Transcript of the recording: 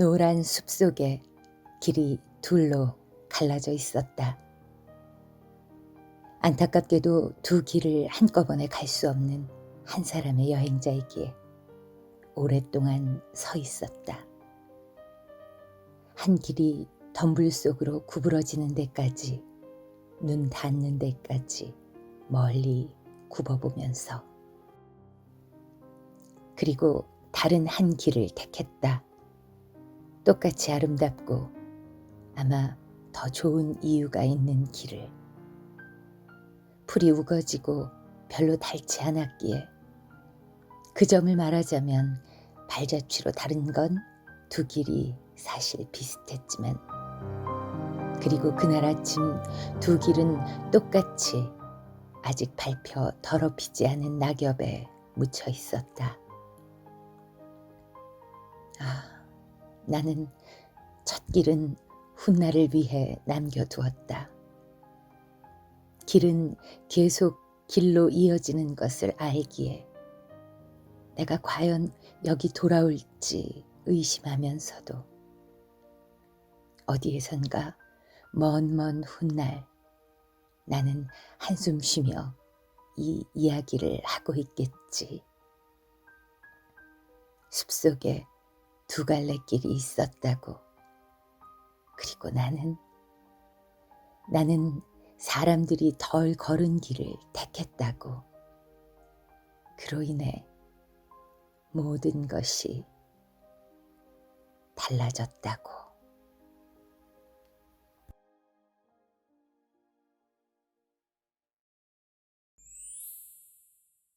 노란 숲 속에 길이 둘로 갈라져 있었다. 안타깝게도 두 길을 한꺼번에 갈 수 없는 한 사람의 여행자이기에 오랫동안 서 있었다. 한 길이 덤불 속으로 구부러지는 데까지 눈 닿는 데까지 멀리 굽어보면서 그리고 다른 한 길을 택했다. 똑같이 아름답고 아마 더 좋은 이유가 있는 길을. 풀이 우거지고 별로 닳지 않았기에 그 점을 말하자면 발자취로 다른 건 두 길이 사실 비슷했지만 그리고 그날 아침 두 길은 똑같이 아직 밟혀 더럽히지 않은 낙엽에 묻혀 있었다. 아, 나는 첫 길은 훗날을 위해 남겨두었다. 길은 계속 길로 이어지는 것을 알기에 내가 과연 여기 돌아올지 의심하면서도 어디에선가 먼먼 훗날 나는 한숨 쉬며 이 이야기를 하고 있겠지. 숲속에 두 갈래 길이 있었다고. 그리고 나는, 나는 사람들이 덜 걸은 길을 택했다고. 그로 인해 모든 것이 달라졌다고.